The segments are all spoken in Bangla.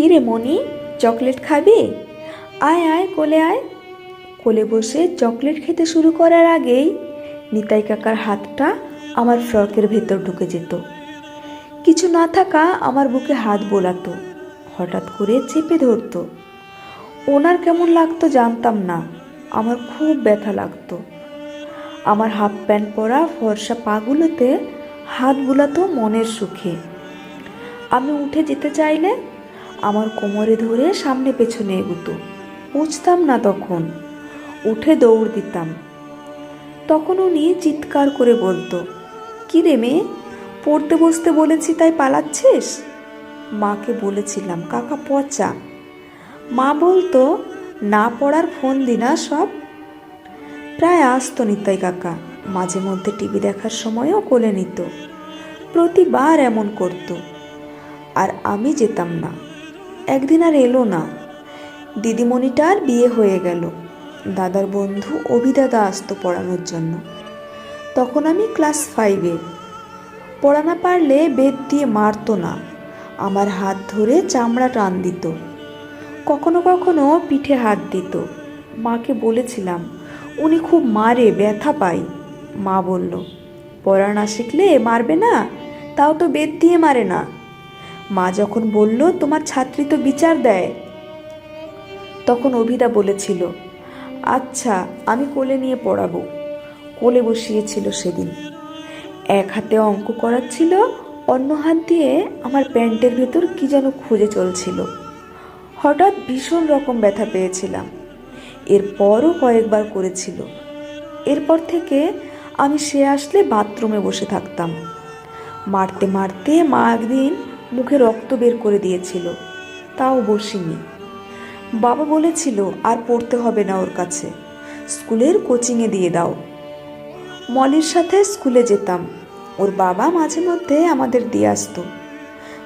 কি রে মনি? চকলেট খাবি? আয় আয়, কোলে আয়। কোলে বসে চকলেট খেতে শুরু করার আগেই নিতাই কাকার হাতটা আমার ফ্রকের ভেতর ঢুকে যেত। কিছু না থাকা আমার বুকে হাত বোলাতো, হঠাৎ করে চেপে ধরতো। ওনার কেমন লাগতো জানতাম না, আমার খুব ব্যথা লাগতো। আমার হাফ প্যান্ট পরা ফর্সা পাগুলোতে হাত বুলাতো মনের সুখে। আমি উঠে যেতে চাইলে আমার কোমরে ধরে সামনে পেছনে এগুতো। বুঝতাম না তখন। উঠে দৌড় দিতাম। তখন উনি চিৎকার করে বলতো, কি রে মেয়ে, পড়তে বসতে বলেছি তাই পালাচ্ছিস? মাকে বলেছিলাম, কাকা পচা। মা বলতো, না পড়ার ফোন দিনা সব। প্রায় আসতো নিতাই কাকা। মাঝে মধ্যে টিভি দেখার সময়ও কোলে নিত। প্রতিবার এমন করতো। আর আমি যেতাম না। একদিন আর এলো না। দিদিমণিটার বিয়ে হয়ে গেল। দাদার বন্ধু অভিদাদা আসতো পড়ানোর জন্য। তখন আমি ক্লাস ফাইভে পড়া না পারলে বেদ দিয়ে মারতো না। আমার হাত ধরে চামড়া টান দিত। কখনো কখনো পিঠে হাত দিত। মাকে বলেছিলাম, উনি খুব মারে, ব্যথা পাই মা বলল, পড়া না শিখলে মারবে না, তাও তো বেদ দিয়ে মারে না। মা যখন বলল, তোমার ছাত্রী তো বিচার দেয়। তখন অভিদা বলেছিল আচ্ছা আমি কোলে নিয়ে পড়াবো। কোলে বসিয়েছিল সেদিন। এক হাতে অঙ্ক করাচ্ছিল, অন্য হাত দিয়ে আমার প্যান্টের ভেতর কি যেন খুঁজে চলছিল। হঠাৎ ভীষণ রকম ব্যথা পেয়েছিলাম। এরপরও কয়েকবার করেছিল। এরপর থেকে আমি সে আসলে বাথরুমে বসে থাকতাম। মারতে মারতে মা একদিন মুখে রক্ত বের করে দিয়েছিল। তাও বসিনি। বাবা বলেছিল, আর পড়তে হবে না ওর কাছে। স্কুলের কোচিংয়ে দিয়ে দাও। মলির সাথে স্কুলে যেতাম। ওর বাবা মাঝে মধ্যে আমাদের দিয়ে আসতো।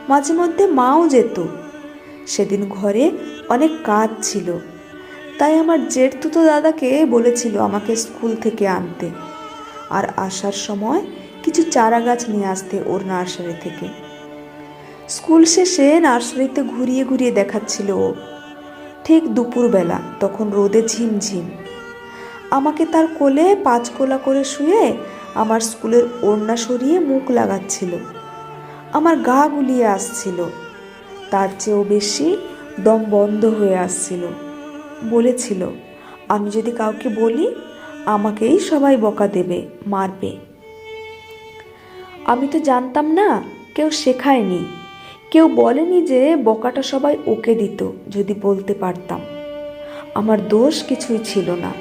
মাঝে মধ্যে মাও যেত। সেদিন ঘরে অনেক কাজ ছিল। তাই আমার জেঠতুতো দাদাকে বলেছিল আমাকে স্কুল থেকে আনতে। আর আসার সময় কিছু চারা গাছ নিয়ে আসতে ওর নার্সারি থেকে। স্কুল শেষে নার্সারিতে ঘুরিয়ে ঘুরিয়ে দেখাচ্ছিল ও। ঠিক দুপুরবেলা, তখন রোদে ঝিমঝিম। আমাকে তার কোলে পাঁচ কোলা করে শুয়ে আমার স্কুলের ওড়না সরিয়ে মুখ লাগাচ্ছিল। আমার গা গুলিয়ে আসছিল। তার চেয়েও বেশি দম বন্ধ হয়ে আসছিল। বলেছিল, আমি যদি কাউকে বলি, আমাকেই সবাই বকা দেবে, মারবে। আমি তো জানতাম না, কেউ শেখায়নি। কেউ বলেনি যে বকাটা সবাই ওকে দিত, যদি বলতে পারতাম। আমার দোষ কিছুই ছিল না।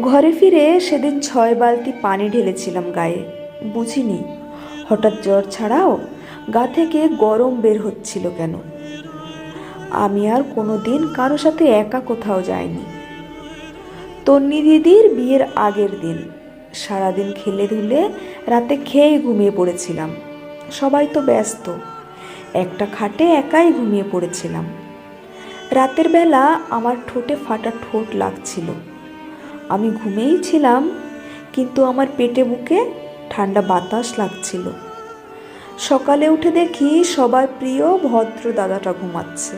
ঘরে ফিরে সেদিন ছয় বালতি পানি ঢেলেছিলাম গায়ে। বুঝিনি, হঠাৎ জ্বর ছাড়াও গা থেকে গরম বের হচ্ছিল কেন? আমি আর কোনো দিন কারও সাথে একা কোথাও যাইনি। তন্নি দিদির বিয়ের আগের দিন। সারাদিন খেলে ধুলে রাতে খেয়ে ঘুমিয়ে পড়েছিলাম। সবাই তো ব্যস্ত। একটা খাটে একাই ঘুমিয়ে পড়েছিলাম। রাতের বেলা আমার ঠোঁটে ফাটা ঠোঁট লাগছিল। আমি ঘুমেই ছিলাম, কিন্তু আমার পেটে বুকে ঠান্ডা বাতাস লাগছিল। সকালে উঠে দেখি সবার প্রিয় ভদ্র দাদাটা ঘুমাচ্ছে।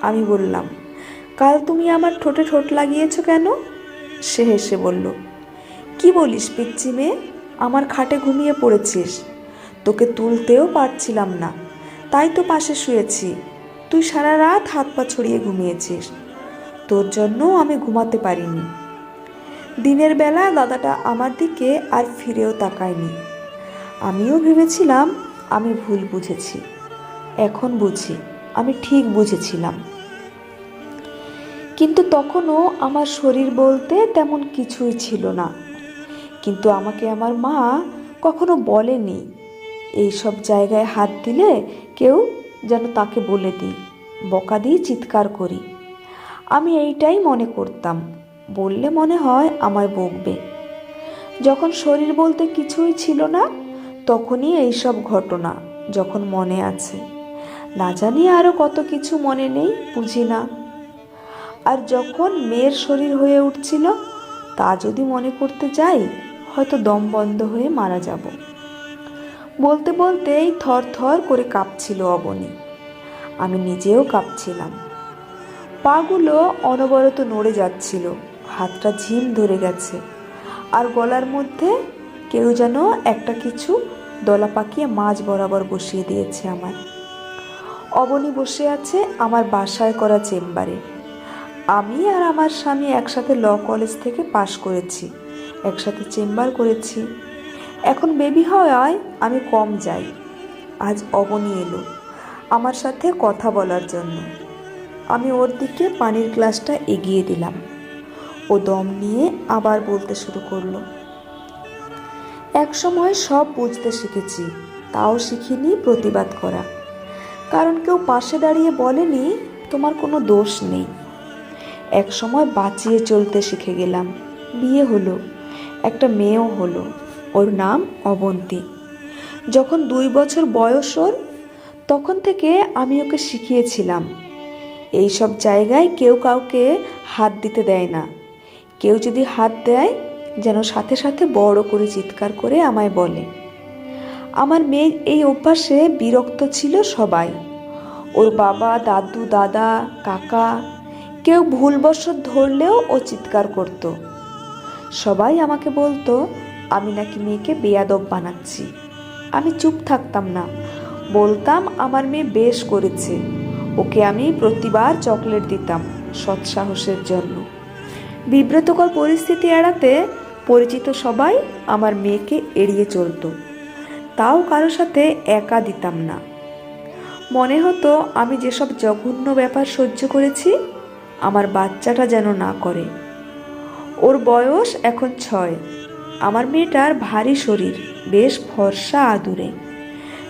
আমি বললাম, কাল তুমি আমার ঠোঁটে ঠোঁট লাগিয়েছো কেন? সে হেসে বলল, কি বলিস পিচ্ছি মেয়ে, আমার খাটে ঘুমিয়ে পড়েছিস। তোকে তুলতেও পারছিলাম না। তাই তো পাশে শুয়েছি। তুই সারা রাত হাত পা ছড়িয়ে ঘুমিয়েছিস। তোর জন্য আমি ঘুমাতে পারিনি। দিনের বেলা দাদাটা আমার দিকে আর ফিরেও তাকায়নি। আমিও ভেবেছিলাম আমি ভুল বুঝেছি। এখন বুঝি, আমি ঠিক বুঝেছিলাম। কিন্তু তখনও আমার শরীর বলতে তেমন কিছুই ছিল না। কিন্তু আমাকে আমার মা কখনো বলেনি এই সব জায়গায় হাত দিলে কেউ যেন তাকে বলে দিই, বকা দিয়ে চিৎকার করি। আমি এইটাই মনে করতাম, বললে মনে হয় আমায় বকবে। যখন শরীর বলতে কিছুই ছিল না, তখনই এইসব ঘটনা যখন মনে আছে। না জানি আরও কত কিছু মনে নেই, বুঝি না। আর যখন মেয়ের শরীর হয়ে উঠছিল, তা যদি মনে করতে যাই, হয়তো দম বন্ধ হয়ে মারা যাব। বলতে বলতেই থর থর করে কাঁপছিল অবনী। আমি নিজেও কাঁপছিলাম। পাগুলো অনবরত নড়ে যাচ্ছিল, হাতটা ঝিম ধরে গেছে, আর গলার মধ্যে কেউ যেন একটা কিছু দলা পাকিয়ে মাছ বরাবর বসিয়ে দিয়েছে আমার। অবনী বসে আছে আমার বাসায় করা চেম্বারে। আমি আর আমার স্বামী একসাথে ল কলেজ থেকে পাশ করেছি, একসাথে চেম্বার করেছি। এখন বেবি হওয়ায় আমি কম যাই। আজ অবনী এলো আমার সাথে কথা বলার জন্য। আমি ওর দিকে পানির গ্লাসটা এগিয়ে দিলাম। ও দম নিয়ে আবার বলতে শুরু করল, এক সময় সব বুঝতে শিখেছি, তাও শিখিনি প্রতিবাদ করা। কারণ কেউ পাশে দাঁড়িয়ে বলেনি, তোমার কোনো দোষ নেই। এক সময় বাঁচিয়ে চলতে শিখে গেলাম। বিয়ে হলো, একটা মেয়েও হলো। ওর নাম অবন্তী। যখন দুই বছর বয়স ওর, তখন থেকে আমি ওকে শিখিয়েছিলাম। এই সব জায়গায় কেউ কাউকে হাত দিতে দেয় না। কেউ যদি হাত দেয়, যেন সাথে সাথে বড় করে চিৎকার করে আমায় বলে। আমার মেয়ের এই অভ্যাসে বিরক্ত ছিল সবাই। ওর বাবা, দাদু, দাদা, কাকা, কেউ ভুলবশত ধরলেও ও চিৎকার করত। সবাই আমাকে বলতো আমি নাকি মেয়েকে বেয়াদব বানাচ্ছি। আমি চুপ থাকতাম না। বলতাম, আমার মেয়ে বেশ করেছে। ওকে আমি প্রতিবার চকলেট দিতাম সৎসাহসের জন্য। বিব্রতকর পরিস্থিতি এড়াতে পরিচিত সবাই আমার মেয়েকে এড়িয়ে চলতো। তাও কারও সাথে একা দিতাম না। মনে হতো, আমি যেসব জঘন্য ব্যাপার সহ্য করেছি, আমার বাচ্চাটা যেন না করে। ওর বয়স এখন ছয়। আমার মেয়েটার ভারী শরীর, বেশ ফর্সা আদুরে।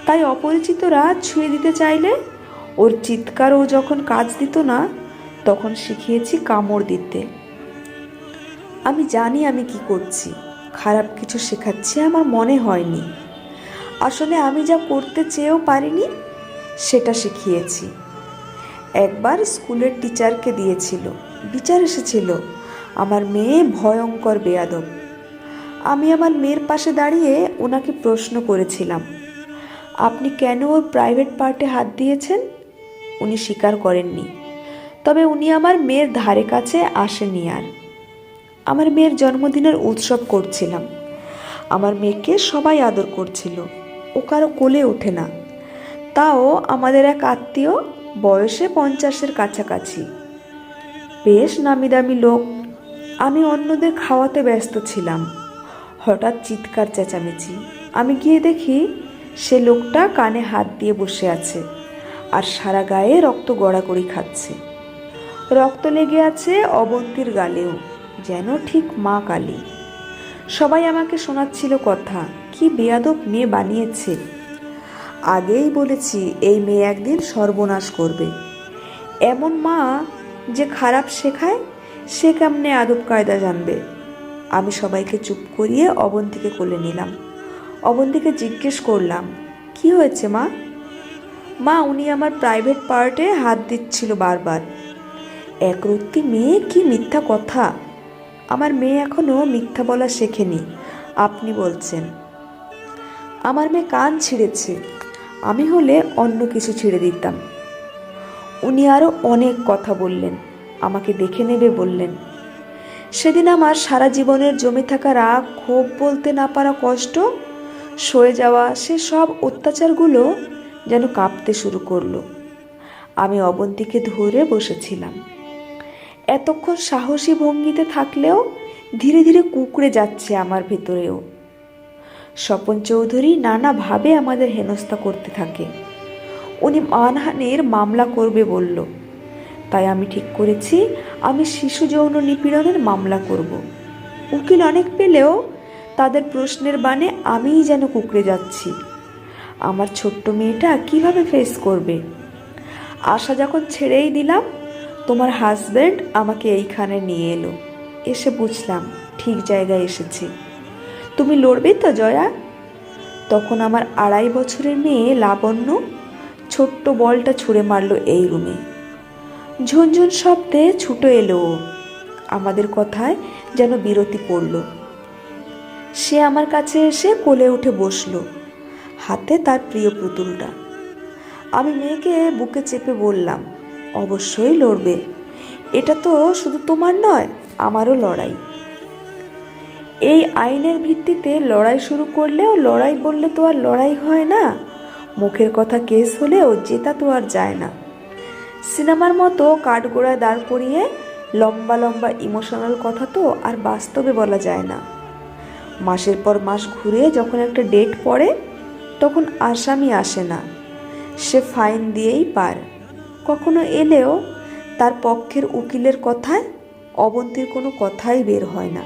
তাই অপরিচিতরা ছুঁয়ে দিতে চাইলে ওর চিৎকারও যখন কাজ দিত না, তখন শিখিয়েছি কামড় দিতে। আমি জানি আমি কি করছি, খারাপ কিছু শেখাচ্ছি আমার মনে হয়নি। আসলে আমি যা করতে চেয়েও পারিনি, সেটা শিখিয়েছি। একবার স্কুলের টিচারকে দিয়েছিল, বিচার এসেছিল, আমার মেয়ে ভয়ঙ্কর বেয়াদব। আমি আমার মেয়ের পাশে দাঁড়িয়ে ওনাকে প্রশ্ন করেছিলাম, আপনি কেন ওর প্রাইভেট পার্টে হাত দিয়েছেন? উনি স্বীকার করেননি। তবে উনি আমার মেয়ের ধারে কাছে আসেনি আর। আমার মেয়ের জন্মদিনের উৎসব করছিলাম। আমার মেয়েকে সবাই আদর করছিল। ও কারও কোলে ওঠে না। তাও আমাদের এক আত্মীয় বয়সে পঞ্চাশের কাছাকাছি। বেশ নামি দামি লোক। আমি অন্যদের খাওয়াতে ব্যস্ত ছিলাম। হঠাৎ চিৎকার চেঁচামেচি। আমি গিয়ে দেখি সে লোকটা কানে হাত দিয়ে বসে আছে আর সারা গায়ে রক্ত গড়াগড়ি খাচ্ছে। রক্ত লেগে আছে অবন্তীর গালেও, যেন ঠিক মা কালী। সবাই আমাকে শোনাচ্ছিল কথা, কি বেয়াদব মেয়ে বানিয়েছে। আগেই বলেছি এই মেয়ে একদিন সর্বনাশ করবে। এমন মা যে খারাপ শেখায়, সে কেমনে আদব কায়দা জানবে? আমি সবাইকে চুপ করিয়ে অবন্তীকে কোলে নিলাম। অবন্তীকে জিজ্ঞেস করলাম, কি হয়েছে মা? মা, উনি আমার প্রাইভেট পার্টে হাত দিচ্ছিল বারবার। একরত্তি মেয়ে কি মিথ্যা কথা? আমার মেয়ে এখনও মিথ্যা বলা শেখেনি, আপনি বলছেন। আমার মেয়ে কান ছিঁড়েছে, আমি হলে অন্য কিছু ছিঁড়ে দিতাম। উনি আরও অনেক কথা বললেন, আমাকে দেখে নেবে বললেন। সেদিন আমার সারা জীবনের জমে থাকা রাগ, ক্ষোভ বলতে না পারা কষ্ট, সয়ে যাওয়া সে সব অত্যাচারগুলো যেন কাঁপতে শুরু করল। আমি অবন্তীকে ধরে বসেছিলাম। এতক্ষণ সাহসী ভঙ্গিতে থাকলেও ধীরে ধীরে কুকড়ে যাচ্ছে আমার ভেতরেও। স্বপন চৌধুরী নানাভাবে আমাদের হেনস্থা করতে থাকে। উনি মানহানির মামলা করবে বলল। তাই আমি ঠিক করেছি, আমি শিশু যৌন নিপীড়নের মামলা করব। উকিল অনেক পেলেও তাদের প্রশ্নের বানে আমিই যেন কুকড়ে যাচ্ছি। আমার ছোট্ট মেয়েটা কীভাবে ফেস করবে? আশা যখন ছেড়েই দিলাম, তোমার হাজব্যান্ড আমাকে এইখানে নিয়ে এলো। এসে বুঝলাম, ঠিক জায়গায় এসেছি। তুমি লড়বে তো, জয়া? তখন আমার আড়াই বছরের মেয়ে লাবণ্য ছোট্ট বলটা ছুঁড়ে মারলো এই রুমে। ঝুনঝুন শব্দে ছুটো এলো আমাদের কথায় যেন বিরতি পড়ল। সে আমার কাছে এসে কোলে উঠে বসল, হাতে তার প্রিয় পুতুলটা। আমি মেয়েকে বুকে চেপে বললাম, অবশ্যই লড়বে। এটা তো শুধু তোমার নয়, আমারও লড়াই। এই আইনের ভিত্তিতে লড়াই শুরু করলেও লড়াই বললে তো আর লড়াই হয় না। মুখের কথা কেস হলেও জেতা তো আর যায় না। সিনেমার মতো কাঠগোড়ায় দাঁড় করিয়ে লম্বা লম্বা ইমোশনাল কথা তো আর বাস্তবে বলা যায় না। মাসের পর মাস ঘুরে যখন একটা ডেট পড়ে, তখন আসামি আসে না। সে ফাইন দিয়েই পার। কখনো এলেও তার পক্ষের উকিলের কথায়, অবন্তীর কোনো কথাই বের হয় না।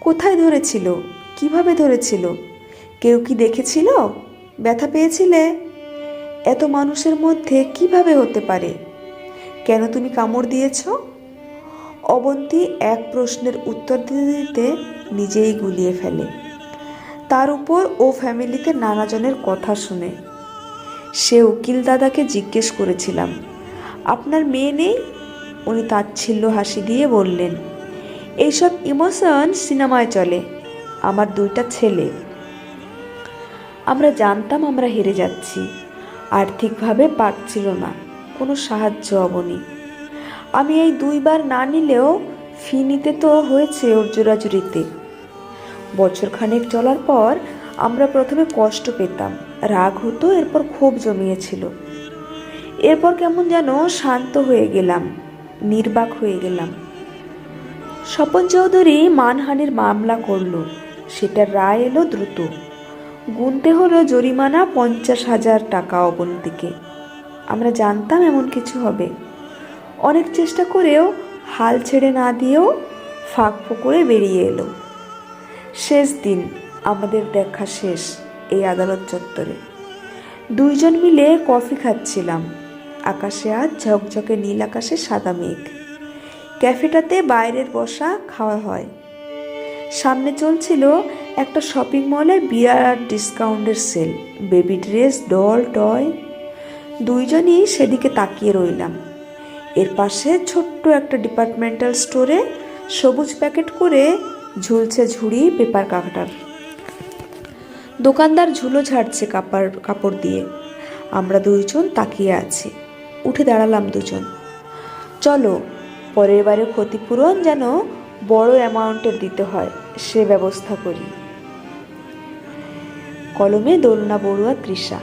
কোথায় ধরেছিল? কীভাবে ধরেছিল? কেউ কি দেখেছিল? ব্যথা পেয়েছিলে? এত মানুষের মধ্যে কীভাবে হতে পারে? কেন তুমি কামড় দিয়েছ? অবন্তী এক প্রশ্নের উত্তর দিতে দিতে নিজেই গুলিয়ে ফেলে। তার উপর ও ফ্যামিলিতে নানাজনের কথা শুনে। সে উকিল দাদাকে জিজ্ঞেস করেছিলাম, আপনার মেয়ে নেই? উনি তাচ্ছিল্য হাসি দিয়ে বললেন, এইসব ইমোশন সিনেমায় চলে, আমার দুইটা ছেলে। আমরা জানতাম আমরা হেরে যাচ্ছি। আর্থিকভাবে পারছিল না, কোনো সাহায্য অবনি। আমি এই দুইবার না নিলেও ফি নিতে তো হয়েছে ওর জোরাজুরিতে বছরখানেক চলার পর আমরা প্রথমে কষ্ট পেতাম, রাগ হতো, এরপর ক্ষোভ জমিয়েছিল। এরপর কেমন যেন শান্ত হয়ে গেলাম, নির্বাক হয়ে গেলাম। স্বপন চৌধুরী মানহানির মামলা করল, সেটার রায় এলো দ্রুত। গুনতে হলো জরিমানা পঞ্চাশ হাজার টাকা অবন্তীকে। আমরা জানতাম এমন কিছু হবে। অনেক চেষ্টা করেও হাল ছেড়ে না দিয়েও ফাঁক ফুকুরে বেরিয়ে এলো। শেষ দিন, আমাদের দেখা শেষ এই আদালত চত্বরে। দুইজন মিলে কফি খাচ্ছিলাম। আকাশে আজ ঝকঝকে নীল আকাশে সাদা মেঘ। ক্যাফেটাতে বাইরের বসা খাওয়া হয়। সামনে চলছিল একটা শপিং মলে বিরাট ডিসকাউন্টের sale baby dress doll toy দুইজনই সেদিকে তাকিয়ে রইলাম। এর পাশে ছোট্ট একটা ডিপার্টমেন্টাল স্টোরে সবুজ প্যাকেট করে ঝুলছে ঝুড়ি পেপার কাটার দোকানদার ঝুলো ঝাড়ছে কাপড় কাপড় দিয়ে। আমরা দুইজন তাকিয়ে আছি। উঠে দাঁড়ালাম দুজন। চলো, পরের বারে ক্ষতিপূরণ যেন বড় অ্যামাউন্টের দিতে হয়, সে ব্যবস্থা করি। কলমে দোলনা বড়ুয়া তৃষা।